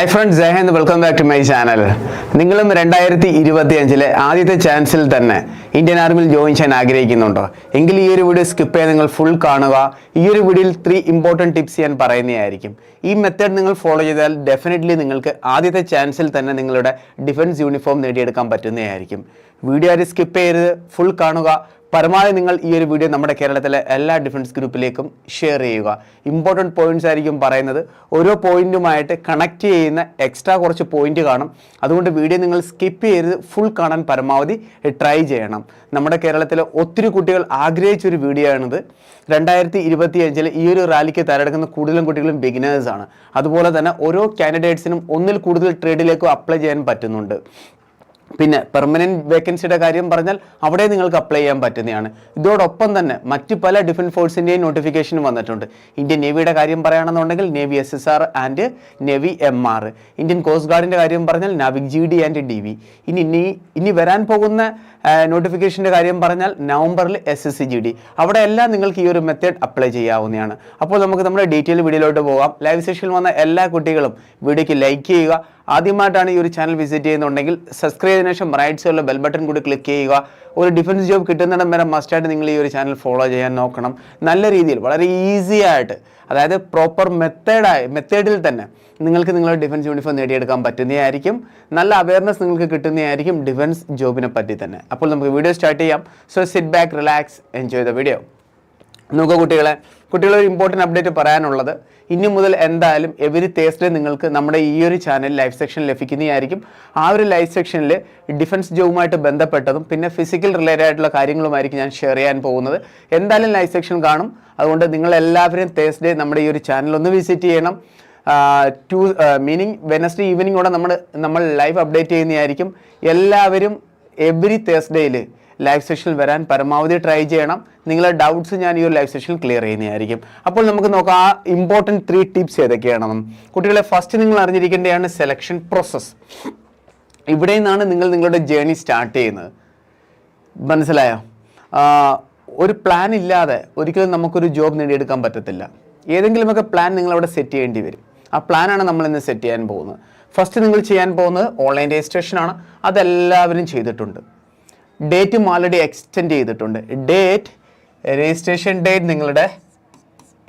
Hi friends Jaihind welcome back to my channel നിങ്ങളും രണ്ടായിരത്തി ഇരുപത്തി അഞ്ചിലെ ആദ്യത്തെ ചാൻസിൽ തന്നെ ഇന്ത്യൻ ആർമിയിൽ ജോയിൻ ചെയ്യാൻ ആഗ്രഹിക്കുന്നുണ്ടോ? എങ്കിൽ ഈ ഒരു വീഡിയോ സ്കിപ്പ് ചെയ്ത് നിങ്ങൾ ഫുൾ കാണുക. ഈ ഒരു വീഡിയോയിൽ ത്രീ ഇമ്പോർട്ടന്റ് ടിപ്സ് ഞാൻ പറയുന്നതായിരിക്കും. ഈ മെത്തേഡ് നിങ്ങൾ ഫോളോ ചെയ്താൽ ഡെഫിനറ്റ്ലി നിങ്ങൾക്ക് ആദ്യത്തെ ചാൻസിൽ തന്നെ നിങ്ങളുടെ ഡിഫൻസ് യൂണിഫോം നേടിയെടുക്കാൻ പറ്റുന്നതായിരിക്കും. വീഡിയോ ആരും സ്കിപ്പ് ചെയ്യരുത്. ഫുൾ കാണുക. പരമാവധി നിങ്ങൾ ഈ ഒരു വീഡിയോ നമ്മുടെ കേരളത്തിലെ എല്ലാ ഡിഫൻസ് ഗ്രൂപ്പിലേക്കും ഷെയർ ചെയ്യുക. ഇമ്പോർട്ടന്റ് പോയിന്റ്സ് ആയിരിക്കും പറയുന്നത്. ഓരോ പോയിന്റുമായിട്ട് കണക്ട് ചെയ്യുന്ന എക്സ്ട്രാ കുറച്ച് പോയിന്റ് കാണും. അതുകൊണ്ട് വീഡിയോ നിങ്ങൾ സ്കിപ്പ് ചെയ്ത് ഫുൾ കാണാൻ പരമാവധി ട്രൈ ചെയ്യണം. നമ്മുടെ കേരളത്തിലെ ഒത്തിരി കുട്ടികൾ ആഗ്രഹിച്ചൊരു വീഡിയോ ആണിത്. രണ്ടായിരത്തി ഇരുപത്തി അഞ്ചിൽ ഈ ഒരു റാലിക്ക് തയ്യാറെടുക്കുന്ന കൂടുതലും കുട്ടികളും ബിഗിനേഴ്സാണ് അതുപോലെ തന്നെ ഓരോ കാൻഡിഡേറ്റ്സിനും ഒന്നിൽ കൂടുതൽ ട്രേഡിലേക്കും അപ്ലൈ ചെയ്യാൻ പറ്റുന്നുണ്ട്. പിന്നെ പെർമനന്റ് വേക്കൻസിയുടെ കാര്യം പറഞ്ഞാൽ അവിടെ നിങ്ങൾക്ക് അപ്ലൈ ചെയ്യാൻ പറ്റുന്നതാണ്. ഇതോടൊപ്പം തന്നെ മറ്റ് പല ഡിഫൻസ് ഫോഴ്സിന്റെയും നോട്ടിഫിക്കേഷൻ വന്നിട്ടുണ്ട്. ഇന്ത്യൻ നേവിയുടെ കാര്യം പറയുകയാണെന്നുണ്ടെങ്കിൽ navy S S R and navy M R Indian coast ഗാർഡിന്റെ കാര്യം പറഞ്ഞാൽ Navik G D and D V ഇനി ഇനി ഇനി വരാൻ പോകുന്ന നോട്ടിഫിക്കേഷന്റെ കാര്യം പറഞ്ഞാൽ നവംബറിൽ S S C G D അവിടെ എല്ലാം നിങ്ങൾക്ക് ഈ ഒരു മെത്തേഡ് അപ്ലൈ ചെയ്യാവുന്നതാണ്. അപ്പോൾ നമുക്ക് നമ്മുടെ ഡീറ്റെയിൽ വീഡിയോയിലോട്ട് പോകാം. ലൈവ് സെഷനിൽ വന്ന എല്ലാ കുട്ടികളും വീഡിയോയ്ക്ക് ലൈക്ക് ചെയ്യുക. ആദ്യമായിട്ടാണ് ഈ ഒരു ചാനൽ വിസിറ്റ് ചെയ്യുന്നുണ്ടെങ്കിൽ സബ്സ്ക്രൈബ് ചെയ്തതിനു ശേഷം റൈറ്റ് സൈഡിലെ ബെൽ ബട്ടൺ കൂടി ക്ലിക്ക് ചെയ്യുക. ഒരു ഡിഫൻസ് ജോബ് കിട്ടുന്നിടം വരെ മസ്റ്റായിട്ട് നിങ്ങൾ ഈ ഒരു ചാനൽ ഫോളോ ചെയ്യാൻ നോക്കണം. നല്ല രീതിയിൽ വളരെ ഈസി ആയിട്ട് അതായത് പ്രോപ്പർ മെത്തേഡായി മെത്തേഡിൽ തന്നെ നിങ്ങൾക്ക് നിങ്ങളുടെ ഡിഫൻസ് യൂണിഫോം നേടിയെടുക്കാൻ പറ്റുന്നതായിരിക്കും. നല്ല അവയർനെസ് നിങ്ങൾക്ക് കിട്ടുന്നതായിരിക്കും ഡിഫൻസ് ജോബിനെ പറ്റി തന്നെ. അപ്പോൾ നമുക്ക് വീഡിയോ സ്റ്റാർട്ട് ചെയ്യാം. So sit back relax enjoy the video നോക്കുക കുട്ടികളെ. കുട്ടികളൊരു ഇമ്പോർട്ടന്റ് അപ്ഡേറ്റ് പറയാനുള്ളത്. ഇനി മുതൽ എന്തായാലും എവരി തേഴ്സ്ഡേ നിങ്ങൾക്ക് നമ്മുടെ ഈ ഒരു ചാനൽ ലൈവ് സെക്ഷൻ ലഭിക്കുന്നതായിരിക്കും. ആ ഒരു ലൈവ് സെക്ഷനിൽ ഡിഫൻസ് ജോബുമായിട്ട് ബന്ധപ്പെട്ടതും പിന്നെ ഫിസിക്കൽ റിലേറ്റഡ് ആയിട്ടുള്ള കാര്യങ്ങളുമായിരിക്കും ഞാൻ ഷെയർ ചെയ്യാൻ പോകുന്നത്. എന്തായാലും ലൈവ് സെക്ഷൻ കാണും. അതുകൊണ്ട് നിങ്ങൾ എല്ലാവരും തേഴ്സ്ഡേ നമ്മുടെ ഈ ഒരു ചാനൽ ഒന്ന് വിസിറ്റ് ചെയ്യണം. ടു മീനിങ് വെനസ്ഡേ ഈവനിങ്ങോടെ നമ്മൾ നമ്മൾ ലൈവ് അപ്ഡേറ്റ് ചെയ്യുന്നതായിരിക്കും. എല്ലാവരും എവറി തേഴ്സ്ഡേയിൽ ലൈവ് സെഷനിൽ വരാൻ പരമാവധി ട്രൈ ചെയ്യണം. നിങ്ങളെ ഡൗട്ട്സ് ഞാൻ ഈ ഒരു ലൈവ് സെഷനിൽ ക്ലിയർ ചെയ്യുന്നതായിരിക്കും. അപ്പോൾ നമുക്ക് നോക്കാം ആ ഇമ്പോർട്ടന്റ് ത്രീ ടിപ്സ് ഏതൊക്കെയാണെന്നും കുട്ടികളെ ഫസ്റ്റ് നിങ്ങൾ അറിഞ്ഞിരിക്കേണ്ടതാണ് സെലക്ഷൻ പ്രോസസ്സ് ഇവിടെ നിന്നാണ് നിങ്ങൾ നിങ്ങളുടെ ജേണി സ്റ്റാർട്ട് ചെയ്യുന്നത്. മനസ്സിലായോ? ഒരു പ്ലാൻ ഇല്ലാതെ ഒരിക്കലും നമുക്കൊരു ജോബ് നേടിയെടുക്കാൻ പറ്റത്തില്ല. ഏതെങ്കിലുമൊക്കെ പ്ലാൻ നിങ്ങൾ അവിടെ സെറ്റ് ചെയ്യേണ്ടി വരും. ആ പ്ലാനാണ് നമ്മൾ ഇന്ന് സെറ്റ് ചെയ്യാൻ പോകുന്നത്. ഫസ്റ്റ് നിങ്ങൾ ചെയ്യാൻ പോകുന്നത് ഓൺലൈൻ രജിസ്ട്രേഷനാണ് അതെല്ലാവരും ചെയ്തിട്ടുണ്ട്. ഡേറ്റും ഓൾറെഡി എക്സ്റ്റെൻഡ് ചെയ്തിട്ടുണ്ട്. ഡേറ്റ് രജിസ്ട്രേഷൻ ഡേറ്റ് നിങ്ങളുടെ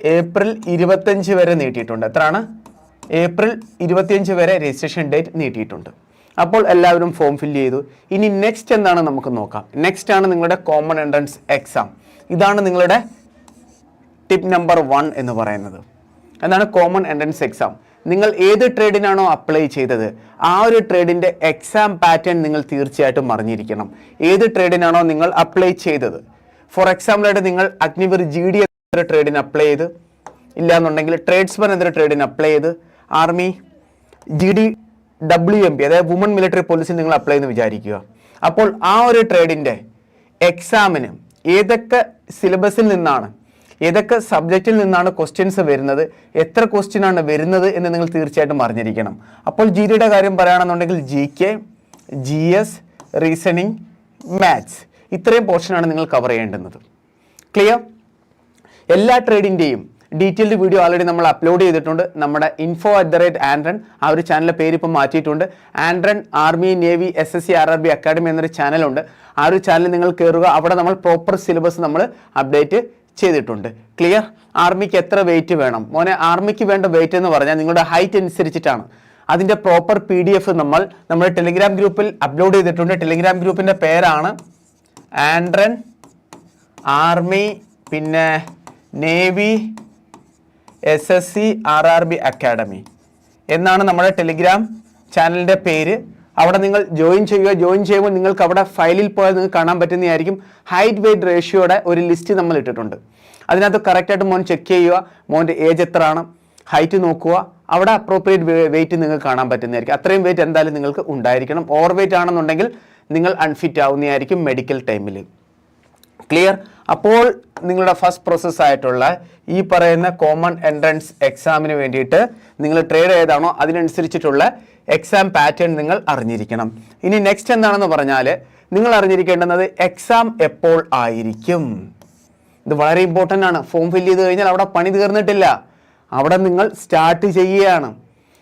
ഏപ്രിൽ ഇരുപത്തഞ്ച് വരെ നീട്ടിയിട്ടുണ്ട്. എത്രയാണ്? ഏപ്രിൽ ഇരുപത്തിയഞ്ച് വരെ രജിസ്ട്രേഷൻ ഡേറ്റ് നീട്ടിയിട്ടുണ്ട്. അപ്പോൾ എല്ലാവരും ഫോം ഫില്ല് ചെയ്തു. ഇനി നെക്സ്റ്റ് എന്താണ് നമുക്ക് നോക്കാം. നെക്സ്റ്റ് ആണ് നിങ്ങളുടെ കോമൺ എൻട്രൻസ് എക്സാം ഇതാണ് നിങ്ങളുടെ ടിപ്പ് നമ്പർ വൺ എന്ന് പറയുന്നത്. എന്താണ് കോമൺ എൻട്രൻസ് എക്സാം നിങ്ങൾ ഏത് ട്രേഡിനാണോ അപ്ലൈ ചെയ്തത് ആ ഒരു ട്രേഡിന്റെ എക്സാം പാറ്റേൺ നിങ്ങൾ തീർച്ചയായിട്ടും അറിഞ്ഞിരിക്കണം. ഏത് ട്രേഡിനാണോ നിങ്ങൾ അപ്ലൈ ചെയ്തത്? ഫോർ എക്സാമ്പിളായിട്ട് നിങ്ങൾ അഗ്നിവർ ജി ഡി എന്ന ട്രേഡിന് അപ്ലൈ ചെയ്ത് ഇല്ലാന്നുണ്ടെങ്കിൽ ട്രേഡ്സ്മൻ എന്നൊരു ട്രേഡിന് അപ്ലൈ ചെയ്ത് army G D W M P അതായത് വുമൺ മിലിറ്ററി പോലീസിൽ നിങ്ങൾ അപ്ലൈ എന്ന് വിചാരിക്കുക. അപ്പോൾ ആ ഒരു ട്രേഡിന്റെ എക്സാമിന് ഏതൊക്കെ സിലബസിൽ നിന്നാണ് ഏതൊക്കെ സബ്ജക്റ്റിൽ നിന്നാണ് ക്വസ്റ്റ്യൻസ് വരുന്നത്? എത്ര ക്വസ്റ്റ്യൻ ആണ് വരുന്നത് എന്ന് നിങ്ങൾ തീർച്ചയായിട്ടും അറിഞ്ഞിരിക്കണം. അപ്പോൾ ജി ഡിയുടെ കാര്യം പറയുകയാണെന്നുണ്ടെങ്കിൽ G K G S reasoning maths ഇത്രയും പോർഷനാണ് നിങ്ങൾ കവർ ചെയ്യേണ്ടുന്നത്. ക്ലിയർ എല്ലാ ട്രേഡിന്റെയും ഡീറ്റെയിൽഡ് വീഡിയോ ഓൾറെഡി നമ്മൾ അപ്ലോഡ് ചെയ്തിട്ടുണ്ട്. നമ്മുടെ ഇൻഫോ അറ്റ് ദ റേറ്റ് ആൻഡ്രൺ ആ ഒരു ചാനലിലെ പേര് ഇപ്പം മാറ്റിയിട്ടുണ്ട്. ആൻഡ്രൺ army navy S S C R R B academy എന്നൊരു ചാനലുണ്ട് ആ ഒരു ചാനൽ നിങ്ങൾ കയറുക അവിടെ നമ്മൾ പ്രോപ്പർ സിലബസ് നമ്മൾ അപ്ഡേറ്റ് ചെയ്തിട്ടുണ്ട്. ക്ലിയർ ആർമിക്ക് എത്ര വെയിറ്റ് വേണം? മോനെ ആർമിക്ക് വേണ്ട വെയിറ്റ് എന്ന് പറഞ്ഞാൽ നിങ്ങളുടെ ഹൈറ്റ് അനുസരിച്ചിട്ടാണ്. അതിന്റെ പ്രോപ്പർ പി ഡി എഫ് നമ്മൾ നമ്മുടെ ടെലിഗ്രാം ഗ്രൂപ്പിൽ അപ്ലോഡ് ചെയ്തിട്ടുണ്ട്. ടെലിഗ്രാം ഗ്രൂപ്പിന്റെ പേരാണ് ആൻഡ്രൻ ആർമി പിന്നെ navy S S C R R B academy എന്നാണ് നമ്മുടെ ടെലിഗ്രാം ചാനലിന്റെ പേര്. അവിടെ നിങ്ങൾ ജോയിൻ ചെയ്യുക ജോയിൻ ചെയ്യുമ്പോൾ നിങ്ങൾക്ക് അവിടെ ഫയലിൽ പോയാൽ നിങ്ങൾക്ക് കാണാൻ പറ്റുന്നതായിരിക്കും ഹൈറ്റ് വെയിറ്റ് റേഷ്യോയുടെ ഒരു ലിസ്റ്റ് നമ്മൾ ഇട്ടിട്ടുണ്ട്. അതിനകത്ത് കറക്റ്റായിട്ട് മോൻ ചെക്ക് ചെയ്യുക മോന്റെ ഏജ് എത്രയാണ് ഹൈറ്റ് നോക്കുക അവിടെ അപ്രോപ്രിയേറ്റ് വെയിറ്റ് നിങ്ങൾക്ക് കാണാൻ പറ്റുന്നതായിരിക്കും. അത്രയും വെയിറ്റ് എന്തായാലും നിങ്ങൾക്ക് ഉണ്ടായിരിക്കണം. ഓവർ വെയിറ്റ് ആണെന്നുണ്ടെങ്കിൽ നിങ്ങൾ അൺഫിറ്റ് ആവുന്നതായിരിക്കും മെഡിക്കൽ ടൈമിൽ ക്ലിയർ അപ്പോൾ നിങ്ങളുടെ ഫസ്റ്റ് പ്രോസസ് ആയിട്ടുള്ള ഈ പറയുന്ന കോമൺ എൻട്രൻസ് എക്സാമിന് വേണ്ടിയിട്ട് നിങ്ങൾ ട്രേഡ് ഏതാണോ അതിനനുസരിച്ചിട്ടുള്ള എക്സാം പാറ്റേൺ നിങ്ങൾ അറിഞ്ഞിരിക്കണം. ഇനി നെക്സ്റ്റ് എന്താണെന്ന് പറഞ്ഞാൽ നിങ്ങൾ അറിഞ്ഞിരിക്കേണ്ടുന്നത് എക്സാം എപ്പോൾ ആയിരിക്കും. ഇത് വളരെ ഇമ്പോർട്ടന്റ് ആണ്. ഫോം ഫില്ല് ചെയ്ത് കഴിഞ്ഞാൽ അവിടെ പണി തീർന്നിട്ടില്ല. അവിടെ നിങ്ങൾ സ്റ്റാർട്ട് ചെയ്യുകയാണ്.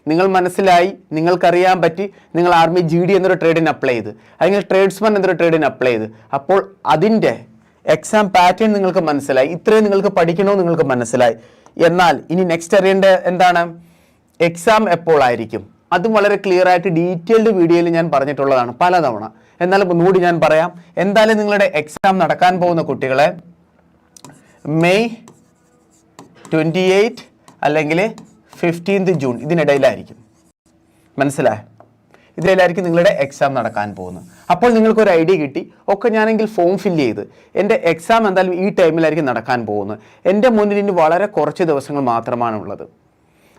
നിങ്ങൾ മനസ്സിലായി നിങ്ങൾക്കറിയാൻ പറ്റി നിങ്ങൾ ആർമി ജി ഡി എന്നൊരു ട്രേഡിന് അപ്ലൈ ചെയ്ത്. അല്ലെങ്കിൽ ട്രേഡ്സ്മാൻ എന്നൊരു ട്രേഡിന് അപ്ലൈ ചെയ്ത്. അപ്പോൾ അതിന്റെ എക്സാം പാറ്റേൺ നിങ്ങൾക്ക് മനസ്സിലായി. ഇത്രയും നിങ്ങൾക്ക് പഠിക്കണമെന്ന് നിങ്ങൾക്ക് മനസ്സിലായി. എന്നാൽ ഇനി നെക്സ്റ്റ് അറിയേണ്ട എന്താണ്? എക്സാം എപ്പോൾ ആയിരിക്കും? അതും വളരെ ക്ലിയർ ആയിട്ട് ഡീറ്റെയിൽഡ് വീഡിയോയിൽ ഞാൻ പറഞ്ഞിട്ടുള്ളതാണ് പലതവണ. എന്നാലും ഒന്നുകൂടി ഞാൻ പറയാം. എന്തായാലും നിങ്ങളുടെ എക്സാം നടക്കാൻ പോകുന്ന കുട്ടികളെ മെയ് ട്വന്റി എയ്റ്റ് അല്ലെങ്കിൽ ഫിഫ്റ്റീൻത് ജൂൺ ഇതിനിടയിലായിരിക്കും. മനസ്സിലായോ? ഇതിലായിരിക്കും നിങ്ങളുടെ എക്സാം നടക്കാൻ പോകുന്നത്. അപ്പോൾ നിങ്ങൾക്ക് ഒരു ഐഡിയ കിട്ടി. ഒക്കെ ഞാനെങ്കിൽ ഫോം ഫില്ല് ചെയ്ത് എന്റെ എക്സാം എന്തായാലും ഈ ടൈമിലായിരിക്കും നടക്കാൻ പോകുന്നത്. എന്റെ മുന്നിൽ ഇനി വളരെ കുറച്ച് ദിവസങ്ങൾ മാത്രമാണ് ഉള്ളത്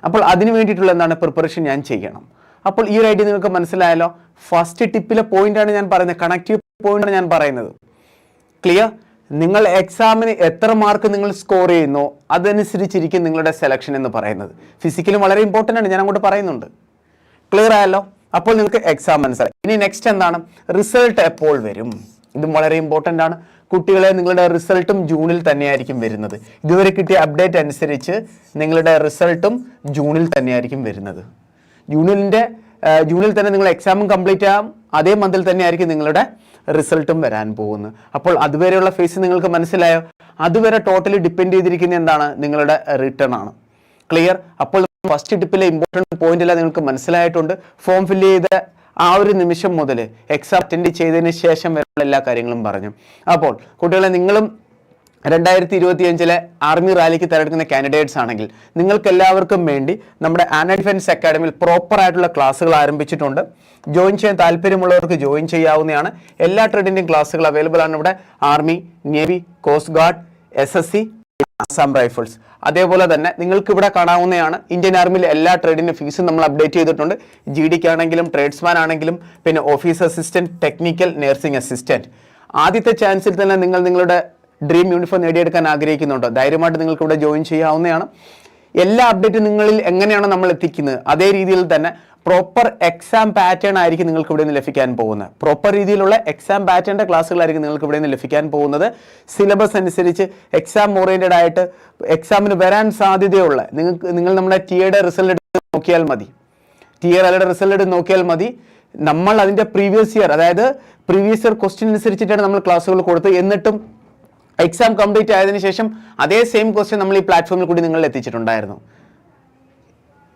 അപ്പോൾ അതിന് വേണ്ടിയിട്ടുള്ള എന്താണ് പ്രിപ്പറേഷൻ ഞാൻ ചെയ്യണം. അപ്പോൾ ഈ ഒരു ഐഡിയ നിങ്ങൾക്ക് മനസ്സിലായല്ലോ? ഫസ്റ്റ് ടിപ്പിലെ പോയിന്റാണ് ഞാൻ പറയുന്നത്. കണക്റ്റീവ് പോയിന്റാണ് ഞാൻ പറയുന്നത്. ക്ലിയർ നിങ്ങൾ എക്സാമിന് എത്ര മാർക്ക് നിങ്ങൾ സ്കോർ ചെയ്യുന്നോ അതനുസരിച്ചിരിക്കും നിങ്ങളുടെ സെലക്ഷൻ എന്ന് പറയുന്നത്. ഫിസിക്കലും വളരെ ഇമ്പോർട്ടന്റ് ആണ്. ഞാൻ അങ്ങോട്ട് പറയുന്നുണ്ട്. ക്ലിയർ ആയല്ലോ? അപ്പോൾ നിങ്ങൾക്ക് എക്സാം മനസ്സിലായി. ഇനി നെക്സ്റ്റ് എന്താണ്? റിസൾട്ട് എപ്പോൾ വരും? ഇതും വളരെ ഇമ്പോർട്ടന്റ് ആണ്. കുട്ടികളെ നിങ്ങളുടെ റിസൾട്ടും ജൂണിൽ തന്നെയായിരിക്കും വരുന്നത്. ഇതുവരെ കിട്ടിയ അപ്ഡേറ്റ് അനുസരിച്ച് നിങ്ങളുടെ റിസൾട്ടും ജൂണിൽ തന്നെയായിരിക്കും വരുന്നത്. ജൂണിന്റെ ജൂണിൽ തന്നെ നിങ്ങൾ എക്സാമും കംപ്ലീറ്റ് ആകാം അതേ മന്തിൽ തന്നെയായിരിക്കും നിങ്ങളുടെ റിസൾട്ടും വരാൻ പോകുന്നത്. അപ്പോൾ അതുവരെയുള്ള ഫേസ് നിങ്ങൾക്ക് മനസ്സിലായോ? അതുവരെ ടോട്ടലി ഡിപ്പെൻഡ് ചെയ്തിരിക്കുന്ന എന്താണ്? നിങ്ങളുടെ റിട്ടേൺ ആണ്. ക്ലിയർ അപ്പോൾ ഫസ്റ്റ് ടിപ്പിലെ ഇമ്പോർട്ടന്റ് പോയിന്റ് എല്ലാം നിങ്ങൾക്ക് മനസ്സിലായിട്ടുണ്ട്. ഫോം ഫില്ല് ചെയ്ത ആ ഒരു നിമിഷം മുതൽ എക്സാം അറ്റൻഡ് ചെയ്തതിന് ശേഷം വരെയുള്ള എല്ലാ കാര്യങ്ങളും പറഞ്ഞു. അപ്പോൾ കുട്ടികളെ നിങ്ങളും രണ്ടായിരത്തി ഇരുപത്തി അഞ്ചിലെ ആർമി റാലിക്ക് തിരഞ്ഞെടുക്കുന്ന കാൻഡിഡേറ്റ്സ് ആണെങ്കിൽ നിങ്ങൾക്ക് എല്ലാവർക്കും വേണ്ടി നമ്മുടെ ആന ഡിഫൻസ് അക്കാഡമിയിൽ പ്രോപ്പർ ആയിട്ടുള്ള ക്ലാസ്സുകൾ ആരംഭിച്ചിട്ടുണ്ട്. ജോയിൻ ചെയ്യാൻ താല്പര്യമുള്ളവർക്ക് ജോയിൻ ചെയ്യാവുന്നതാണ്. എല്ലാ ട്രേഡിന്റെയും ക്ലാസ്സുകൾ അവൈലബിൾ ആണ് ഇവിടെ. Army navy coast guard S S C Assam rifles അതേപോലെ തന്നെ നിങ്ങൾക്ക് ഇവിടെ കാണാവുന്നതാണ് ഇന്ത്യൻ ആർമിയിലെ എല്ലാ ട്രേഡിന്റെ ഫീസും നമ്മൾ അപ്ഡേറ്റ് ചെയ്തിട്ടുണ്ട്. ജി ഡിക്ക് ആണെങ്കിലും ട്രേഡ്സ്മാൻ ആണെങ്കിലും പിന്നെ office assistant technical nursing assistant ആദ്യത്തെ ചാൻസിൽ തന്നെ നിങ്ങൾ നിങ്ങളുടെ ഡ്രീം യൂണിഫോം നേടിയെടുക്കാൻ ആഗ്രഹിക്കുന്നുണ്ടോ. ധൈര്യമായിട്ട് നിങ്ങൾക്ക് ഇവിടെ ജോയിൻ ചെയ്യാവുന്നതാണ്. എല്ലാ അപ്ഡേറ്റും നിങ്ങളിൽ എങ്ങനെയാണ് നമ്മൾ എത്തിക്കുന്നത് അതേ രീതിയിൽ തന്നെ പ്രോപ്പർ എക്സാം പാറ്റേൺ ആയിരിക്കും നിങ്ങൾക്ക് ഇവിടെ നിന്ന് ലഭിക്കാൻ പോകുന്നത്. പ്രോപ്പർ രീതിയിലുള്ള എക്സാം പാറ്റേണിന്റെ ക്ലാസ്സുകളായിരിക്കും നിങ്ങൾക്ക് ഇവിടെ നിന്ന് ലഭിക്കാൻ പോകുന്നത്. സിലബസ് അനുസരിച്ച് എക്സാം ഓറിയന്റഡ് ആയിട്ട് എക്സാമിന് വരാൻ സാധ്യതയുള്ള നിങ്ങൾക്ക് നിങ്ങൾ നമ്മുടെ ടിയുടെ റിസൾട്ട് എടുത്ത് നോക്കിയാൽ മതി. ടിയർ അലയുടെ റിസൾട്ട് എടുത്ത് നോക്കിയാൽ മതി. നമ്മൾ അതിന്റെ പ്രീവിയസ് ഇയർ അതായത് പ്രീവിയസ് ഇയർ ക്വസ്റ്റ്യൻ അനുസരിച്ചിട്ടാണ് നമ്മൾ ക്ലാസ്സുകൾ കൊടുത്ത് എന്നിട്ടും എക്സാം കംപ്ലീറ്റ് ആയതിനു ശേഷം അതേ സെയിം ക്വസ്റ്റ്യൻ നമ്മൾ ഈ പ്ലാറ്റ്ഫോമിൽ കൂടി നിങ്ങൾ എത്തിച്ചിട്ടുണ്ടായിരുന്നു.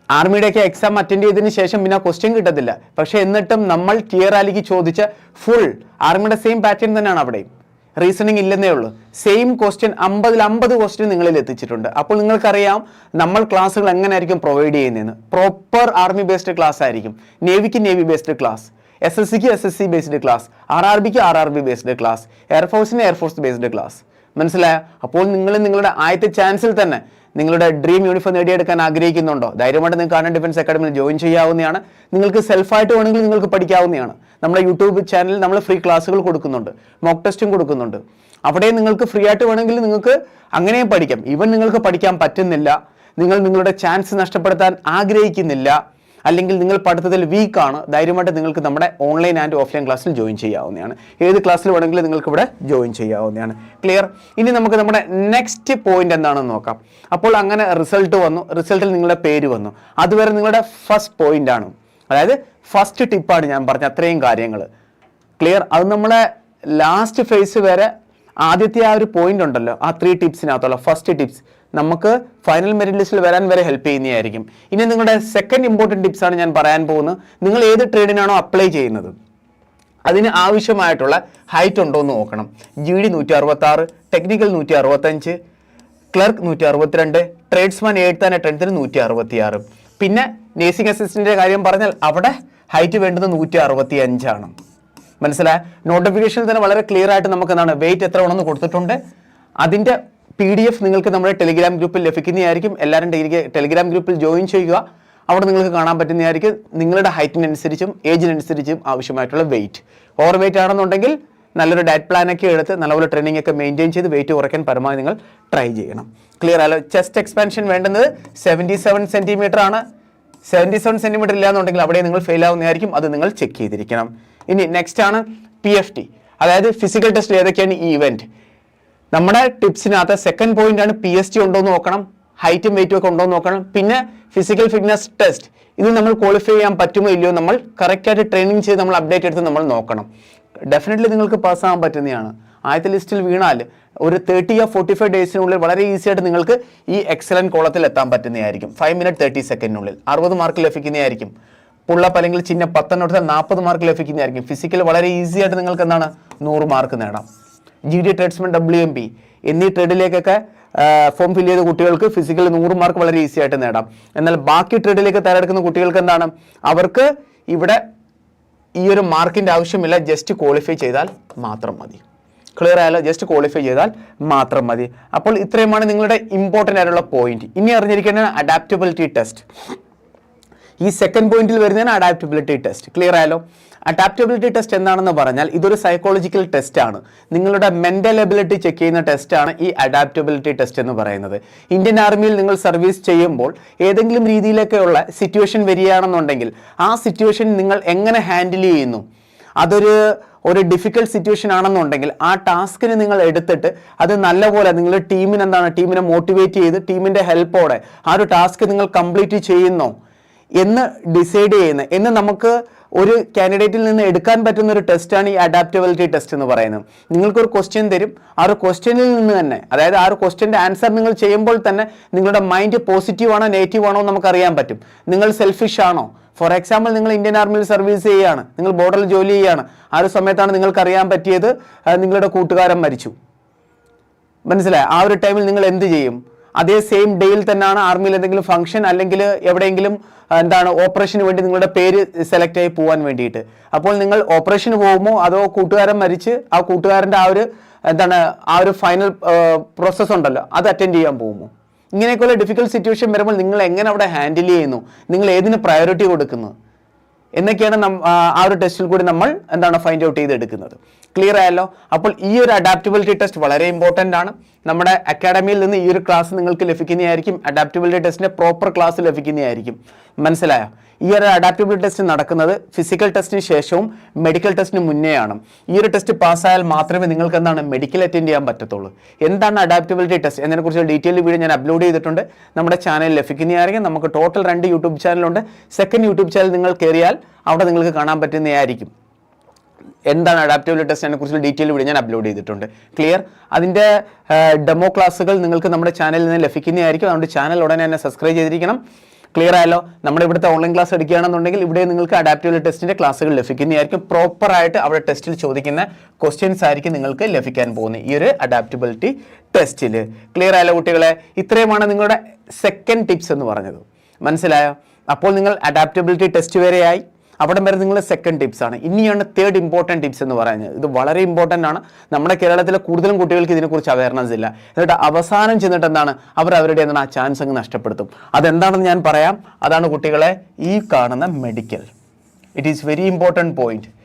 ആർമിയുടെയൊക്കെ എക്സാം അറ്റൻഡ് ചെയ്തതിന് ശേഷം പിന്നെ ക്വസ്റ്റ്യൻ കിട്ടത്തില്ല. പക്ഷേ എന്നിട്ടും നമ്മൾ ടിയർ റാലിക്ക് ചോദിച്ച ഫുൾ ആർമിയുടെ സെയിം പാറ്റേൺ തന്നെയാണ് അവിടെയും. റീസണിങ് ഇല്ലെന്നേ ഉള്ളൂ. സെയിം ക്വസ്റ്റ്യൻ അമ്പതിൽ അമ്പത് ക്വസ്റ്റ്യൻ നിങ്ങളിൽ എത്തിച്ചിട്ടുണ്ട്. അപ്പോൾ നിങ്ങൾക്കറിയാം നമ്മൾ ക്ലാസ്സുകൾ എങ്ങനെയായിരിക്കും പ്രൊവൈഡ് ചെയ്യുന്നതെന്ന്. പ്രോപ്പർ ആർമി ബേസ്ഡ് ക്ലാസ് ആയിരിക്കും. നേവിക്ക് navy based class S S സിക്ക് S S C based class R R ബിക്ക് R R B based class എയർഫോഴ്സിന് air force based class മനസ്സിലായോ? അപ്പോൾ നിങ്ങൾ നിങ്ങളുടെ ആദ്യത്തെ ചാൻസിൽ തന്നെ നിങ്ങളുടെ ഡ്രീം യൂണിഫോം നേടിയെടുക്കാൻ ആഗ്രഹിക്കുന്നുണ്ടോ? ധൈര്യമായിട്ട് നിങ്ങൾക്ക് കാണാൻ ഡിഫൻസ് അക്കാഡമിയിൽ ജോയിൻ ചെയ്യാവുന്നതാണ്. നിങ്ങൾക്ക് സെൽഫായിട്ട് വേണമെങ്കിൽ നിങ്ങൾക്ക് പഠിക്കാവുന്നതാണ്. നമ്മുടെ യൂട്യൂബ് ചാനലിൽ നമ്മൾ ഫ്രീ ക്ലാസ്സുകൾ കൊടുക്കുന്നുണ്ട്. മോക്ക് ടെസ്റ്റും കൊടുക്കുന്നുണ്ട്. അവിടെ നിങ്ങൾക്ക് ഫ്രീ ആയിട്ട് വേണമെങ്കിൽ നിങ്ങൾക്ക് അങ്ങനെയും പഠിക്കാം. ഇവൻ നിങ്ങൾക്ക് പഠിക്കാൻ പറ്റുന്നില്ല. നിങ്ങൾ നിങ്ങളുടെ ചാൻസ് നഷ്ടപ്പെടുത്താൻ ആഗ്രഹിക്കുന്നില്ല. അല്ലെങ്കിൽ നിങ്ങൾ പഠിത്തത്തിൽ വീക്കാണ് ധൈര്യമായിട്ട് നിങ്ങൾക്ക് നമ്മുടെ ഓൺലൈൻ ആൻഡ് ഓഫ്ലൈൻ ക്ലാസ്സിൽ ജോയിൻ ചെയ്യാവുന്നതാണ്. ഏത് ക്ലാസ്സിൽ വേണമെങ്കിലും നിങ്ങൾക്ക് ഇവിടെ ജോയിൻ ചെയ്യാവുന്നതാണ്. ക്ലിയർ ഇനി നമുക്ക് നമ്മുടെ നെക്സ്റ്റ് പോയിന്റ് എന്താണെന്ന് നോക്കാം. അപ്പോൾ അങ്ങനെ റിസൾട്ട് വന്നു. റിസൾട്ടിൽ നിങ്ങളുടെ പേര് വന്നു. അതുവരെ നിങ്ങളുടെ ഫസ്റ്റ് പോയിന്റ് ആണ്. അതായത് ഫസ്റ്റ് ടിപ്പാണ് ഞാൻ പറഞ്ഞ അത്രയും കാര്യങ്ങൾ. ക്ലിയർ അത് നമ്മളെ ലാസ്റ്റ് ഫേസ് വരെ ആദ്യത്തെ ആ ഒരു പോയിന്റ് ഉണ്ടല്ലോ. ആ ത്രീ ടിപ്സിനകത്തുള്ള ഫസ്റ്റ് ടിപ്സ് നമുക്ക് ഫൈനൽ മെറിറ്റ് ലിസ്റ്റിൽ വരാൻ വരെ ഹെൽപ്പ് ചെയ്യുന്നതായിരിക്കും. ഇനി നിങ്ങളുടെ സെക്കൻഡ് ഇമ്പോർട്ടന്റ് ടിപ്സാണ് ഞാൻ പറയാൻ പോകുന്നത്. നിങ്ങൾ ഏത് ട്രേഡിനാണോ അപ്ലൈ ചെയ്യുന്നത്? അതിന് ആവശ്യമായിട്ടുള്ള ഹൈറ്റ് ഉണ്ടോ എന്ന് നോക്കണം. ജി ഡി നൂറ്റി അറുപത്താറ് ടെക്നിക്കൽ നൂറ്റി അറുപത്തഞ്ച് ക്ലർക്ക് നൂറ്റി അറുപത്തിരണ്ട് ട്രേഡ്സ്മാൻ എയ്ത്ത് ആൻഡ് ടെൻത്തിന് നൂറ്റി അറുപത്തിയാറ് പിന്നെ നേഴ്സിംഗ് അസിസ്റ്റന്റിന്റെ കാര്യം പറഞ്ഞാൽ അവിടെ ഹൈറ്റ് വേണ്ടത് നൂറ്റി അറുപത്തി അഞ്ചാണ് മനസ്സിലായ? നോട്ടിഫിക്കേഷനിൽ തന്നെ വളരെ ക്ലിയർ ആയിട്ട് നമുക്ക് എന്താണ് വെയിറ്റ് എത്ര ഉണ്ടെന്ന് കൊടുത്തിട്ടുണ്ട്. അതിന്റെ പി ഡി എഫ് നിങ്ങൾക്ക് നമ്മുടെ ടെലിഗ്രാം ഗ്രൂപ്പിൽ ലഭിക്കുന്നതായിരിക്കും. എല്ലാവരും ടെലിഗ്രാ- ഗ്രൂപ്പിൽ ജോയിൻ ചെയ്യുക. അവിടെ നിങ്ങൾക്ക് കാണാൻ പറ്റുന്നതായിരിക്കും നിങ്ങളുടെ ഹൈറ്റിനനുസരിച്ചും ഏജിനനുസരിച്ചും ആവശ്യമായിട്ടുള്ള വെയിറ്റ് ഓവർ വെയിറ്റ് ആണെന്നുണ്ടെങ്കിൽ നല്ലൊരു ഡയറ്റ് പ്ലാനൊക്കെ എടുത്ത് നല്ലപോലെ ട്രെയിനിങ് ഒക്കെ മെയിന്റെയിൻ ചെയ്ത് വെയിറ്റ് കുറയ്ക്കാൻ പരമാവധി നിങ്ങൾ ട്രൈ ചെയ്യണം. ക്ലിയർ ആയാലോ ചെസ്റ്റ് എക്സ്പാൻഷൻ വേണ്ടുന്നത് സെവന്റി സെവൻ സെന്റിമീറ്റർ ആണ്. സെവന്റി സെവൻ സെന്റിമീറ്റർ ഇല്ലാന്നുണ്ടെങ്കിൽ അവിടെ നിങ്ങൾ ഫെയിൽ ആവുന്നതായിരിക്കും. അത് നിങ്ങൾ ചെക്ക് ചെയ്തിരിക്കണം. ഇനി നെക്സ്റ്റ് ആണ് പി എഫ് ടി അതായത് ഫിസിക്കൽ ടെസ്റ്റ് ഏതൊക്കെയാണ് ഈ ഇവന്റ് നമ്മുടെ ടിപ്സിനകത്ത് സെക്കൻഡ് പോയിന്റ് ആണ് പി എസ് ടി ഉണ്ടോ എന്ന് നോക്കണം ഹൈറ്റും വെയിറ്റും ഒക്കെ ഉണ്ടോ എന്ന് നോക്കണം. പിന്നെ ഫിസിക്കൽ ഫിറ്റ്നസ് ടെസ്റ്റ് ഇത് നമ്മൾ ക്വാളിഫൈ ചെയ്യാൻ പറ്റുമോ ഇല്ലയോ നമ്മൾ കറക്റ്റായിട്ട് ട്രെയിനിങ് ചെയ്ത് നമ്മൾ അപ്ഡേറ്റ് എടുത്ത് നമ്മൾ നോക്കണം. ഡെഫിനറ്റ്ലി നിങ്ങൾക്ക് പാസ്സാകാൻ പറ്റുന്നതാണ്. ആദ്യത്തെ ലിസ്റ്റിൽ വീണാൽ ഒരു തേർട്ടി ആ ഫോർട്ടി ഫൈവ് ഡേയ്സിനുള്ളിൽ വളരെ ഈസി ആയിട്ട് നിങ്ങൾക്ക് ഈ എക്സലന്റ് കോളത്തിൽ എത്താൻ പറ്റുന്നതായിരിക്കും. ഫൈവ് മിനിറ്റ് തേർട്ടി സെക്കൻഡിനുള്ളിൽ അറുപത് മാർക്ക് ലഭിക്കുന്നതായിരിക്കും. പുള്ളപ്പ് അല്ലെങ്കിൽ ചിഹ്ന എടുത്താൽ നാൽപ്പത് മാർക്ക് ലഭിക്കുന്നതായിരിക്കും. ഫിസിക്കൽ വളരെ ഈസി ആയിട്ട് നിങ്ങൾക്ക് എന്താണ്? നൂറ് മാർക്ക് നേടാം. G D tradesmen W M P എന്നീ ട്രേഡിലേക്കൊക്കെ ഫോം ഫില്ല് ചെയ്ത കുട്ടികൾക്ക് ഫിസിക്കൽ നൂറ് മാർക്ക് വളരെ ഈസി ആയിട്ട് നേടാം. എന്നാൽ ബാക്കി ട്രേഡിലേക്ക് തയ്യാറെടുക്കുന്ന കുട്ടികൾക്ക് എന്താണ്? അവർക്ക് ഇവിടെ ഈ ഒരു മാർക്കിന്റെ ആവശ്യമില്ല ജസ്റ്റ് ക്വാളിഫൈ ചെയ്താൽ മാത്രം മതി. ക്ലിയർ ആയാലോ ജസ്റ്റ് ക്വാളിഫൈ ചെയ്താൽ മാത്രം മതി. അപ്പോൾ ഇത്രയുമാണ് നിങ്ങളുടെ ഇമ്പോർട്ടന്റ് ആയിട്ടുള്ള പോയിന്റ് ഇനി അറിഞ്ഞിരിക്കേണ്ട അഡാപ്റ്റബിലിറ്റി ടെസ്റ്റ് ഈ സെക്കൻഡ് പോയിന്റിൽ വരുന്നതാണ് അഡാപ്റ്റബിലിറ്റി ടെസ്റ്റ് ക്ലിയർ ആയാലോ അഡാപ്റ്റബിലിറ്റി ടെസ്റ്റ് എന്താണെന്ന് പറഞ്ഞാൽ ഇതൊരു സൈക്കോളജിക്കൽ ടെസ്റ്റ് ആണ്. നിങ്ങളുടെ മെന്റൽ എബിലിറ്റി ചെക്ക് ചെയ്യുന്ന ടെസ്റ്റ് ആണ് ഈ അഡാപ്റ്റബിലിറ്റി ടെസ്റ്റ് എന്ന് പറയുന്നത്. ഇന്ത്യൻ ആർമിയിൽ നിങ്ങൾ സർവീസ് ചെയ്യുമ്പോൾ ഏതെങ്കിലും രീതിയിലൊക്കെയുള്ള സിറ്റുവേഷൻ വരികയാണെന്നുണ്ടെങ്കിൽ ആ സിറ്റുവേഷൻ നിങ്ങൾ എങ്ങനെ ഹാൻഡിൽ ചെയ്യുന്നു? അതൊരു ഒരു ഡിഫിക്കൽട്ട് സിറ്റുവേഷൻ ആണെന്നുണ്ടെങ്കിൽ ആ ടാസ്കിന് നിങ്ങൾ എടുത്തിട്ട് അത് നല്ലപോലെ നിങ്ങൾ ടീമിന് എന്താണ് ടീമിനെ മോട്ടിവേറ്റ് ചെയ്ത് ടീമിന്റെ ഹെൽപ്പോടെ ആ ഒരു ടാസ്ക് നിങ്ങൾ കംപ്ലീറ്റ് ചെയ്യുന്നോ? എന്ന് ഡിസൈഡ് ചെയ്യുന്ന എന്ന് നമുക്ക് ഒരു കാൻഡിഡേറ്റിൽ നിന്ന് എടുക്കാൻ പറ്റുന്ന ഒരു ടെസ്റ്റാണ് ഈ അഡാപ്റ്റബിലിറ്റി ടെസ്റ്റ് എന്ന് പറയുന്നത്. നിങ്ങൾക്കൊരു ക്വസ്റ്റ്യൻ തരും. ആ ഒരു ക്വസ്റ്റ്യനിൽ നിന്ന് തന്നെ അതായത് ആ ഒരു ക്വസ്റ്റ്യന്റെ ആൻസർ നിങ്ങൾ ചെയ്യുമ്പോൾ തന്നെ നിങ്ങളുടെ മൈൻഡ് പോസിറ്റീവ് ആണോ നെഗറ്റീവ് ആണോ നമുക്ക് അറിയാൻ പറ്റും. നിങ്ങൾ സെൽഫിഷ് ആണോ? ഫോർ എക്സാമ്പിൾ നിങ്ങൾ ഇന്ത്യൻ ആർമിയിൽ സർവീസ് ചെയ്യുകയാണ്. നിങ്ങൾ ബോർഡറിൽ ജോലി ചെയ്യുകയാണ്. ആ ഒരു സമയത്താണ് നിങ്ങൾക്ക് അറിയാൻ പറ്റിയത് നിങ്ങളുടെ കൂട്ടുകാരൻ മരിച്ചു. മനസ്സിലായി? ആ ഒരു ടൈമിൽ നിങ്ങൾ എന്ത് ചെയ്യും? അതേ സെയിം ഡേയിൽ തന്നെയാണ് ആർമിയിൽ എന്തെങ്കിലും ഫംഗ്ഷൻ അല്ലെങ്കിൽ എവിടെയെങ്കിലും എന്താണ് ഓപ്പറേഷന് വേണ്ടി നിങ്ങളുടെ പേര് സെലക്ട് ആയി പോകാൻ വേണ്ടിയിട്ട്. അപ്പോൾ നിങ്ങൾ ഓപ്പറേഷന് പോകുമോ അതോ കൂട്ടുകാരൻ മരിച്ച് ആ കൂട്ടുകാരന്റെ ആ ഒരു എന്താണ് ആ ഒരു ഫൈനൽ പ്രോസസ്സ് ഉണ്ടല്ലോ അത് അറ്റൻഡ് ചെയ്യാൻ പോകുമോ? ഇങ്ങനെയൊക്കെയുള്ള ഡിഫിക്കൽട്ട് സിറ്റുവേഷൻ വരുമ്പോൾ നിങ്ങൾ എങ്ങനെ അവിടെ ഹാൻഡിൽ ചെയ്യുന്നു? നിങ്ങൾ ഏതിന് പ്രയോറിറ്റി കൊടുക്കുന്നു? എന്നൊക്കെയാണ് ആ ഒരു ടെസ്റ്റിൽ കൂടി നമ്മൾ എന്താണ് ഫൈൻഡ് ഔട്ട് ചെയ്തെടുക്കുന്നത്. ക്ലിയർ ആയല്ലോ. അപ്പോൾ ഈ ഒരു അഡാപ്റ്റബിലിറ്റി ടെസ്റ്റ് വളരെ ഇമ്പോർട്ടന്റ് ആണ്. നമ്മുടെ അക്കാഡമിയിൽ നിന്ന് ഈ ഒരു ക്ലാസ് നിങ്ങൾക്ക് ലഭിക്കുന്നതായിരിക്കും. അഡാപ്റ്റബിലിറ്റി ടെസ്റ്റിന്റെ പ്രോപ്പർ ക്ലാസ് ലഭിക്കുന്നതായിരിക്കും. മനസ്സിലായോ? ഈ ഒരു അഡാപ്റ്റബിലിറ്റി ടെസ്റ്റ് നടക്കുന്നത് ഫിസിക്കൽ ടെസ്റ്റിന് ശേഷവും മെഡിക്കൽ ടെസ്റ്റിന് മുന്നേയാണ്. ഈ ഒരു ടെസ്റ്റ് പാസ്സായാൽ മാത്രമേ നിങ്ങൾക്ക് എന്താണ് മെഡിക്കൽ അറ്റൻഡ് ചെയ്യാൻ പറ്റത്തുള്ളൂ. എന്താണ് അഡാപ്റ്റബിലിറ്റി ടെസ്റ്റ് എന്നതിനെക്കുറിച്ച് ഡീറ്റെയിൽ വീഡിയോ ഞാൻ അപ്ലോഡ് ചെയ്തിട്ടുണ്ട്. നമ്മുടെ ചാനലിൽ ലഭിക്കുന്നതായിരിക്കും. നമുക്ക് ടോട്ടൽ രണ്ട് യൂട്യൂബ് ചാനലുണ്ട് സെക്കൻഡ് യൂട്യൂബ് ചാനൽ നിങ്ങൾ കയറിയാൽ അവിടെ നിങ്ങൾക്ക് കാണാൻ പറ്റുന്നതായിരിക്കും. എന്താണ് അഡാപ്റ്റബിലിറ്റി ടെസ്റ്റിനെ കുറിച്ചുള്ള ഡീറ്റെയിൽ വീഡിയോ ഞാൻ അപ്ലോഡ് ചെയ്തിട്ടുണ്ട്. ക്ലിയർ അതിന്റെ ഡെമോ ക്ലാസ്സുകൾ നിങ്ങൾക്ക് നമ്മുടെ ചാനലിൽ നിന്ന് ലഭിക്കുന്നതായിരിക്കും. അതുകൊണ്ട് ചാനൽ ഉടനെ തന്നെ സബ്സ്ക്രൈബ് ചെയ്തിരിക്കണം. ക്ലിയർ ആയല്ലോ? നമ്മുടെ ഇവിടുത്തെ ഓൺലൈൻ ക്ലാസ് എടുക്കുകയാണെന്നുണ്ടെങ്കിൽ ഇവിടെ നിങ്ങൾക്ക് അഡാപ്റ്റബിൾ ടെസ്റ്റിന്റെ ക്ലാസ്സുകൾ ലഭിക്കുന്നതായിരിക്കും. പ്രോപ്പറായിട്ട് അവിടെ ടെസ്റ്റിൽ ചോദിക്കുന്ന ക്വസ്റ്റ്യൻസ് ആയിരിക്കും നിങ്ങൾക്ക് ലഭിക്കാൻ പോകുന്നത് ഈ ഒരു അഡാപ്റ്റബിലിറ്റി ടെസ്റ്റിൽ ക്ലിയർ ആയല്ലോ കുട്ടികളെ? ഇത്രയുമാണ് നിങ്ങളുടെ സെക്കൻഡ് ടിപ്സ് എന്ന് പറഞ്ഞത്. മനസ്സിലായോ? അപ്പോൾ നിങ്ങൾ അഡാപ്റ്റബിലിറ്റി ടെസ്റ്റ് വരെയായി. അവിടെ വരെ നിങ്ങളുടെ സെക്കൻഡ് ടിപ്സ് ആണ്. ഇനിയാണ് തേർഡ് ഇമ്പോർട്ടന്റ് ടിപ്സ് എന്ന് പറയുന്നത്. ഇത് വളരെ ഇമ്പോർട്ടന്റ് ആണ്. നമ്മുടെ കേരളത്തിലെ കൂടുതലും കുട്ടികൾക്ക് ഇതിനെക്കുറിച്ച് അവയർനെസ് ഇല്ല. എന്നിട്ട് അവസാനം ചെന്നിട്ട് എന്താണ്? അവർ അവരുടെ എന്താണ്? ആ ചാൻസ് അങ്ങ് നഷ്ടപ്പെടുത്തും. അതെന്താണെന്ന് ഞാൻ പറയാം. അതാണ് കുട്ടികളെ ഈ കാണുന്ന medical it is very important point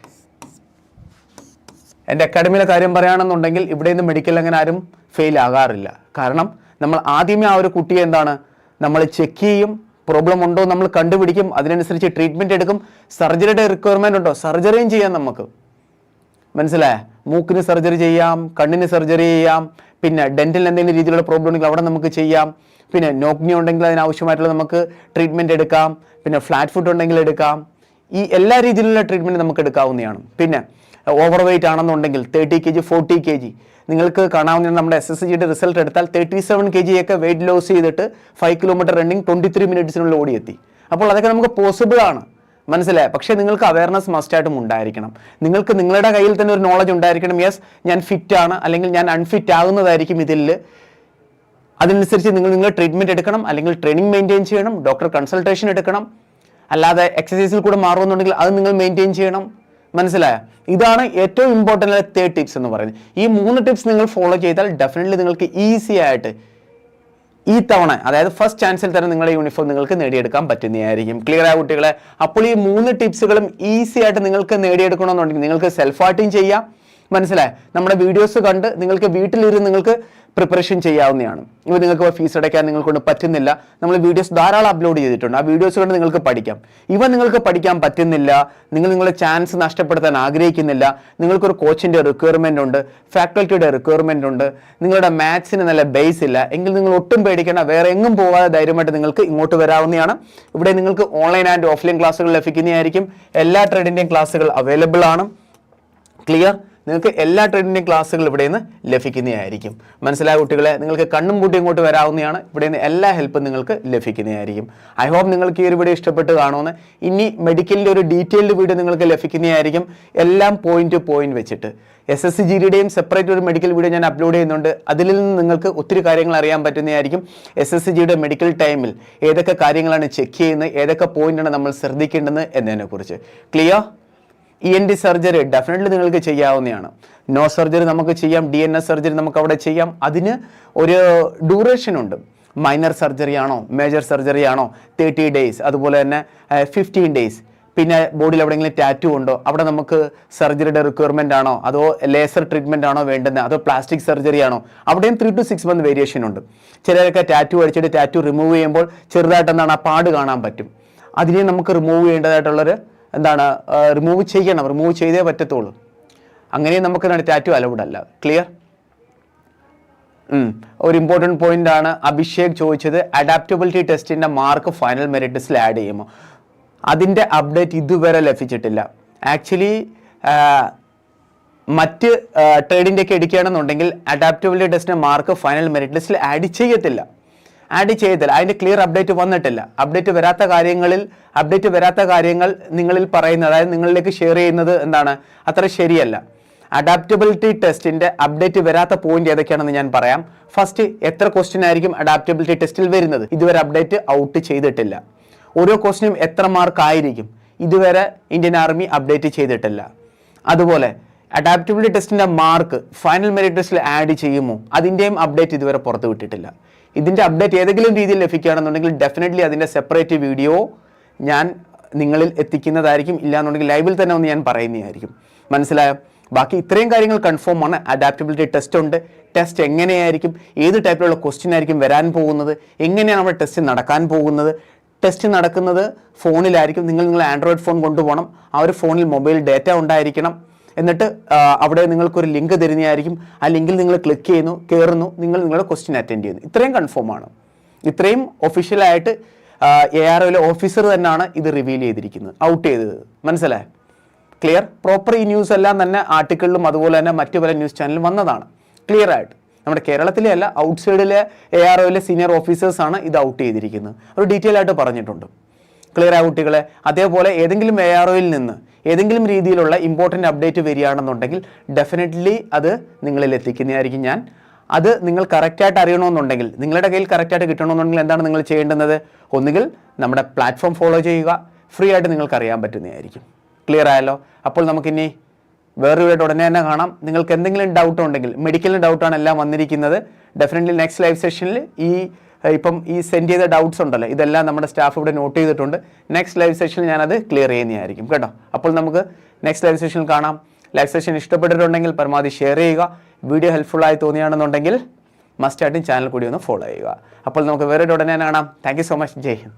എന്റെ അക്കാഡമിയിലെ കാര്യം പറയുകയാണെന്നുണ്ടെങ്കിൽ ഇവിടെ നിന്ന് മെഡിക്കൽ അങ്ങനെ ആരും ഫെയിൽ ആകാറില്ല. കാരണം നമ്മൾ ആദ്യമേ ആ ഒരു കുട്ടിയെ എന്താണ്? നമ്മൾ ചെക്ക് ചെയ്യും. പ്രോബ്ലം ഉണ്ടോ നമ്മൾ കണ്ടുപിടിക്കും. അതിനനുസരിച്ച് ട്രീറ്റ്മെന്റ് എടുക്കും. സർജറിയുടെ റിക്വയർമെന്റ് ഉണ്ടോ? സർജറിയും ചെയ്യാം നമുക്ക്. മനസ്സിലായ? മൂക്കിന് സർജറി ചെയ്യാം കണ്ണിന് സർജറി ചെയ്യാം പിന്നെ ഡെന്റൽ എന്തെങ്കിലും രീതിയിലുള്ള പ്രോബ്ലം ഉണ്ടെങ്കിൽ അവിടെ നമുക്ക് ചെയ്യാം. പിന്നെ നോക്നി ഉണ്ടെങ്കിൽ അതിനാവശ്യമായിട്ടുള്ള നമുക്ക് ട്രീറ്റ്മെന്റ് എടുക്കാം. പിന്നെ ഫ്ലാറ്റ് ഫുഡ് ഉണ്ടെങ്കിൽ എടുക്കാം. ഈ എല്ലാ രീതിയിലുള്ള ട്രീറ്റ്മെന്റ് നമുക്ക് എടുക്കാവുന്നതാണ്. പിന്നെ ഓവർ വെയിറ്റ് ആണെന്നുണ്ടെങ്കിൽ thirty K G forty K G നിങ്ങൾക്ക് കാണാവുന്ന നമ്മുടെ എസ് എസ് ജിയുടെ റിസൾട്ട് എടുത്താൽ തേർട്ടി സെവൻ കെ ജി ഒക്കെ വെയിറ്റ് ലോസ് ചെയ്തിട്ട് five kilometre running twenty three മിനിറ്റ്സിനുള്ളിൽ ഓടിയെത്തി. അപ്പോൾ അതൊക്കെ നമുക്ക് പോസിബിൾ ആണ്. മനസ്സിലായി? പക്ഷേ നിങ്ങൾക്ക് അവയർനെസ് മസ്റ്റായിട്ടും ഉണ്ടായിരിക്കണം. നിങ്ങൾക്ക് നിങ്ങളുടെ കയ്യിൽ തന്നെ ഒരു നോളജ് ഉണ്ടായിരിക്കണം. യെസ് ഞാൻ ഫിറ്റ് ആണ്. അല്ലെങ്കിൽ ഞാൻ അൺഫിറ്റ് ആകുന്നതായിരിക്കും ഇതിൽ. അതിനനുസരിച്ച് നിങ്ങൾ നിങ്ങൾ ട്രീറ്റ്മെന്റ് എടുക്കണം. അല്ലെങ്കിൽ ട്രെയിനിങ് മെയിന്റെയിൻ ചെയ്യണം. ഡോക്ടർ കൺസൾട്ടേഷൻ എടുക്കണം. അല്ലാതെ എക്സസൈസിൽ കൂടെ മാറുമെന്നുണ്ടെങ്കിൽ അത് നിങ്ങൾ മെയിന്റെയിൻ ചെയ്യണം. മനസ്സിലായ? ഇതാണ് ഏറ്റവും ഇമ്പോർട്ടന്റ് ആയ തേർഡ് ടിപ്സ് എന്ന് പറയുന്നത്. ഈ മൂന്ന് ടിപ്സ് നിങ്ങൾ ഫോളോ ചെയ്താൽ ഡെഫിനറ്റ്ലി നിങ്ങൾക്ക് ഈസി ആയിട്ട് ഈ തവണ അതായത് ഫസ്റ്റ് ചാൻസിൽ തന്നെ നിങ്ങളുടെ യൂണിഫോം നിങ്ങൾക്ക് നേടിയെടുക്കാൻ പറ്റുന്നതായിരിക്കും. ക്ലിയർ ആയ കുട്ടികളെ? അപ്പോൾ ഈ മൂന്ന് ടിപ്സുകളും ഈസി ആയിട്ട് നിങ്ങൾക്ക് നേടിയെടുക്കണമെന്നുണ്ടെങ്കിൽ നിങ്ങൾക്ക് സെൽഫ് ആർട്ടിങ് ചെയ്യാം. മനസ്സിലായി? നമ്മുടെ വീഡിയോസ് കണ്ട് നിങ്ങൾക്ക് വീട്ടിലിരുന്ന് നിങ്ങൾക്ക് പ്രിപ്പറേഷൻ ചെയ്യാവുന്നതാണ്. ഇവ നിങ്ങൾക്ക് ഫീസ് അടയ്ക്കാൻ നിങ്ങൾ കൊണ്ട് പറ്റുന്നില്ല. നമ്മൾ വീഡിയോസ് ധാരാളം അപ്ലോഡ് ചെയ്തിട്ടുണ്ട്. ആ വീഡിയോസ് കൊണ്ട് നിങ്ങൾക്ക് പഠിക്കാം. ഇവ നിങ്ങൾക്ക് പഠിക്കാൻ പറ്റുന്നില്ല. നിങ്ങൾ നിങ്ങളുടെ ചാൻസ് നഷ്ടപ്പെടുത്താൻ ആഗ്രഹിക്കുന്നില്ല. നിങ്ങൾക്കൊരു കോച്ചിന്റെ റിക്വയർമെന്റ് ഉണ്ട്. ഫാക്കൽറ്റിയുടെ റിക്വയർമെന്റ് ഉണ്ട്. നിങ്ങളുടെ മാത്സിന് നല്ല ബേസ് ഇല്ല. എങ്കിൽ നിങ്ങൾ ഒട്ടും പേടിക്കേണ്ട. വേറെ എങ്ങും പോകാതെ ധൈര്യമായിട്ട് നിങ്ങൾക്ക് ഇങ്ങോട്ട് വരാവുന്നതാണ്. ഇവിടെ നിങ്ങൾക്ക് ഓൺലൈൻ ആൻഡ് ഓഫ്ലൈൻ ക്ലാസ്സുകൾ ലഭിക്കുന്നതായിരിക്കും. എല്ലാ ട്രേഡിന്റെയും ക്ലാസ്സുകൾ അവൈലബിൾ ആണ്. ക്ലിയർ നിങ്ങൾക്ക് എല്ലാ ട്രേഡിന്റെയും ക്ലാസ്സുകൾ ഇവിടെ നിന്ന് ലഭിക്കുന്നതായിരിക്കും. മനസ്സിലായ കുട്ടികളെ നിങ്ങൾക്ക് കണ്ണും കൂട്ടി ഇങ്ങോട്ട് വരാവുന്നതാണ്. ഇവിടെ നിന്ന് എല്ലാ ഹെൽപ്പും നിങ്ങൾക്ക് ലഭിക്കുന്നതായിരിക്കും. ഐ ഹോപ്പ് നിങ്ങൾക്ക് ഈ ഒരു വീഡിയോ ഇഷ്ടപ്പെട്ട് കാണുമെന്ന്. ഇനി മെഡിക്കലിന്റെ ഒരു ഡീറ്റെയിൽഡ് വീഡിയോ നിങ്ങൾക്ക് ലഭിക്കുന്നതായിരിക്കും. എല്ലാം പോയിന്റ് ടു പോയിന്റ് വെച്ചിട്ട്. എസ് എസ് സി ജിയുടെയും സെപ്പറേറ്റ് ഒരു മെഡിക്കൽ വീഡിയോ ഞാൻ അപ്ലോഡ് ചെയ്യുന്നുണ്ട്. അതിൽ നിന്ന് നിങ്ങൾക്ക് ഒത്തിരി കാര്യങ്ങൾ അറിയാൻ പറ്റുന്നതായിരിക്കും. എസ് എസ് സി ജിയുടെ മെഡിക്കൽ ടൈമിൽ ഏതൊക്കെ കാര്യങ്ങളാണ് ചെക്ക് ചെയ്യുന്നത് ഏതൊക്കെ പോയിന്റാണ് നമ്മൾ ശ്രദ്ധിക്കേണ്ടത് എന്നതിനെക്കുറിച്ച്. Clear E N D surgery definitely നിങ്ങൾക്ക് ചെയ്യാവുന്നതാണ്. നോ സർജറി നമുക്ക് ചെയ്യാം ഡി എൻ എസ് സർജറി നമുക്ക് അവിടെ ചെയ്യാം. അതിന് ഒരു ഡ്യൂറേഷൻ ഉണ്ട്. മൈനർ സർജറി ആണോ മേജർ സർജറി ആണോ തേർട്ടി ഡേയ്സ് അതുപോലെ തന്നെ ഫിഫ്റ്റീൻ ഡേയ്സ് പിന്നെ ബോഡിയിൽ എവിടെയെങ്കിലും ടാറ്റു ഉണ്ടോ അവിടെ നമുക്ക് സർജറിയുടെ റിക്വയർമെന്റ് ആണോ അതോ ലേസർ ട്രീറ്റ്മെന്റ് ആണോ വേണ്ടുന്നത് അതോ പ്ലാസ്റ്റിക് സർജറി ആണോ അവിടെയും three two six month variation ഉണ്ട്. ചിലരൊക്കെ ടാറ്റു അടിച്ചിട്ട് ടാറ്റു റിമൂവ് ചെയ്യുമ്പോൾ ചെറുതായിട്ട് എന്താണ് ആ പാട് കാണാൻ പറ്റും. അതിനെ നമുക്ക് റിമൂവ് ചെയ്യേണ്ടതായിട്ടുള്ളൊരു എന്താണ് റിമൂവ് ചെയ്യണം റിമൂവ് ചെയ്തേ പറ്റത്തുള്ളൂ. അങ്ങനെ നമുക്ക് എന്താണ് ടാറ്റു അലൗഡ് അല്ല ക്ലിയർ ഒരു ഇമ്പോർട്ടന്റ് പോയിന്റ് ആണ് അഭിഷേക് ചോദിച്ചത് അഡാപ്റ്റബിലിറ്റി ടെസ്റ്റിന്റെ മാർക്ക് ഫൈനൽ മെറിറ്റ് ലിസ്റ്റിൽ ആഡ് ചെയ്യുമോ? അതിന്റെ അപ്ഡേറ്റ് ഇതുവരെ ലഭിച്ചിട്ടില്ല. ആക്ച്വലി മറ്റ് ട്രേഡിന്റെ ഒക്കെ എടുക്കുകയാണെന്നുണ്ടെങ്കിൽ അഡാപ്റ്റബിലിറ്റി ടെസ്റ്റിന്റെ മാർക്ക് ഫൈനൽ മെറിറ്റ് ലിസ്റ്റിൽ ആഡ് ചെയ്യത്തില്ല. ആഡ് ചെയ്തില്ല. അതിന്റെ ക്ലിയർ അപ്ഡേറ്റ് വന്നിട്ടില്ല. അപ്ഡേറ്റ് വരാത്ത കാര്യങ്ങളിൽ അപ്ഡേറ്റ് വരാത്ത കാര്യങ്ങൾ നിങ്ങളിൽ പറയുന്നത് അതായത് നിങ്ങളിലേക്ക് ഷെയർ ചെയ്യുന്നത് എന്താണ്? അത്ര ശരിയല്ല. അഡാപ്റ്റബിലിറ്റി ടെസ്റ്റിന്റെ അപ്ഡേറ്റ് വരാത്ത പോയിന്റ് ഏതൊക്കെയാണെന്ന് ഞാൻ പറയാം. ഫസ്റ്റ് എത്ര ക്വസ്റ്റ്യൻ ആയിരിക്കും അഡാപ്റ്റബിലിറ്റി ടെസ്റ്റിൽ വരുന്നത്? ഇതുവരെ അപ്ഡേറ്റ് ഔട്ട് ചെയ്തിട്ടില്ല. ഓരോ ക്വസ്റ്റ്യനും എത്ര മാർക്ക് ആയിരിക്കും? ഇതുവരെ ഇന്ത്യൻ ആർമി അപ്ഡേറ്റ് ചെയ്തിട്ടില്ല. അതുപോലെ അഡാപ്റ്റബിലിറ്റി ടെസ്റ്റിന്റെ മാർക്ക് ഫൈനൽ മെറിറ്റ് ടെസ്റ്റിൽ ആഡ് ചെയ്യുമോ? അതിന്റെയും അപ്ഡേറ്റ് ഇതുവരെ പുറത്തു വിട്ടിട്ടില്ല ഇതിന്റെ അപ്ഡേറ്റ് ഏതെങ്കിലും രീതിയിൽ ലഭിക്കുകയാണെന്നുണ്ടെങ്കിൽ ഡെഫിനറ്റ്ലി അതിന്റെ സെപ്പറേറ്റ് വീഡിയോ ഞാൻ നിങ്ങളിൽ എത്തിക്കുന്നതായിരിക്കും. ഇല്ലാന്നുണ്ടെങ്കിൽ ലൈവിൽ തന്നെ ഒന്ന് ഞാൻ പറയുന്നതായിരിക്കും. മനസ്സിലായോ? ബാക്കി ഇത്രയും കാര്യങ്ങൾ കൺഫേം ആണ്. അഡാപ്റ്റബിലിറ്റി ടെസ്റ്റ് ഉണ്ട്. ടെസ്റ്റ് എങ്ങനെയായിരിക്കും? ഏത് ടൈപ്പിലുള്ള ക്വസ്റ്റ്യൻ ആയിരിക്കും വരാൻ പോകുന്നത്? എങ്ങനെയാണ് നമ്മുടെ ടെസ്റ്റ് നടക്കാൻ പോകുന്നത്? ടെസ്റ്റ് നടക്കുന്നത് ഫോണിലായിരിക്കും നിങ്ങൾ നിങ്ങൾ ആൻഡ്രോയിഡ് ഫോൺ കൊണ്ടുപോകണം. ആ ഒരു ഫോണിൽ മൊബൈൽ ഡേറ്റ ഉണ്ടായിരിക്കണം. എന്നിട്ട് അവിടെ നിങ്ങൾക്കൊരു ലിങ്ക് തരുന്നതായിരിക്കും. ആ ലിങ്കിൽ നിങ്ങൾ ക്ലിക്ക് ചെയ്യുന്നു കയറുന്നു നിങ്ങൾ നിങ്ങളുടെ ക്വസ്റ്റ്യൻ അറ്റൻഡ് ചെയ്യുന്നു. ഇത്രയും കൺഫേം ആണ്. ഇത്രയും ഒഫീഷ്യലായിട്ട് എ ആർ ഒയിലെ ഓഫീസർ തന്നെയാണ് ഇത് റിവീൽ ചെയ്തിരിക്കുന്നത്. ഔട്ട് ചെയ്തത്. മനസ്സിലായ? ക്ലിയർ പ്രോപ്പർ ഈ ന്യൂസ് എല്ലാം തന്നെ ആർട്ടിക്കിളിലും അതുപോലെ തന്നെ മറ്റു പല ന്യൂസ് ചാനലിലും വന്നതാണ്. ക്ലിയർ ആയിട്ട്. നമ്മുടെ കേരളത്തിലെ അല്ല ഔട്ട്സൈഡിലെ എ ആർ ഒയിലെ സീനിയർ ഓഫീസേഴ്സാണ് ഇത് ഔട്ട് ചെയ്തിരിക്കുന്നത്. ഒരു ഡീറ്റെയിൽ ആയിട്ട് പറഞ്ഞിട്ടുണ്ട്. ക്ലിയർ ആ കുട്ടികളെ? അതേപോലെ ഏതെങ്കിലും എ ആർ ഒയിൽ നിന്ന് ഏതെങ്കിലും രീതിയിലുള്ള ഇമ്പോർട്ടന്റ് അപ്ഡേറ്റ് വരികയാണെന്നുണ്ടെങ്കിൽ ഡെഫിനറ്റ്ലി അത് നിങ്ങളിൽ എത്തിക്കുന്നതായിരിക്കും ഞാൻ. അത് നിങ്ങൾ കറക്റ്റായിട്ട് അറിയണമെന്നുണ്ടെങ്കിൽ നിങ്ങളുടെ കയ്യിൽ കറക്റ്റായിട്ട് കിട്ടണമെന്നുണ്ടെങ്കിൽ എന്താണ് നിങ്ങൾ ചെയ്യേണ്ടുന്നത്? ഒന്നുകിൽ നമ്മുടെ പ്ലാറ്റ്ഫോം ഫോളോ ചെയ്യുക. ഫ്രീ ആയിട്ട് നിങ്ങൾക്ക് അറിയാൻ പറ്റുന്നതായിരിക്കും. ക്ലിയർ ആയല്ലോ? അപ്പോൾ നമുക്കിനി വേറൊരു വീഡിയോ ഉടനെ തന്നെ കാണാം. നിങ്ങൾക്ക് എന്തെങ്കിലും ഡൗട്ട് ഉണ്ടെങ്കിൽ മെഡിക്കലിന് ഡൗട്ടാണ് എല്ലാം വന്നിരിക്കുന്നത്. ഡെഫിനറ്റ്ലി നെക്സ്റ്റ് ലൈവ് സെഷനിൽ ഈ ഇപ്പം ഈ സെൻഡ് ചെയ്ത ഡൗട്ട്സ് ഉണ്ടല്ലോ? ഇതെല്ലാം നമ്മുടെ സ്റ്റാഫ് ഇവിടെ നോട്ട് ചെയ്തിട്ടുണ്ട്. നെക്സ്റ്റ് ലൈവ് സെഷനിൽ ഞാനത് ക്ലിയർ ചെയ്യുന്നതായിരിക്കും കേട്ടോ? അപ്പോൾ നമുക്ക് നെക്സ്റ്റ് ലൈവ് സെഷനിൽ കാണാം. ലൈവ് സെഷൻ ഇഷ്ടപ്പെട്ടിട്ടുണ്ടെങ്കിൽ പരമാവധി ഷെയർ ചെയ്യുക. വീഡിയോ ഹെൽപ്ഫുൾ ആയി തോന്നിയാണെന്നുണ്ടെങ്കിൽ മസ്റ്റായിട്ടും ചാനൽ കൂടി ഒന്ന് ഫോളോ ചെയ്യുക. അപ്പോൾ നമുക്ക് വേറെ ഉടനെ കാണാം. Thank so much Jai Hind.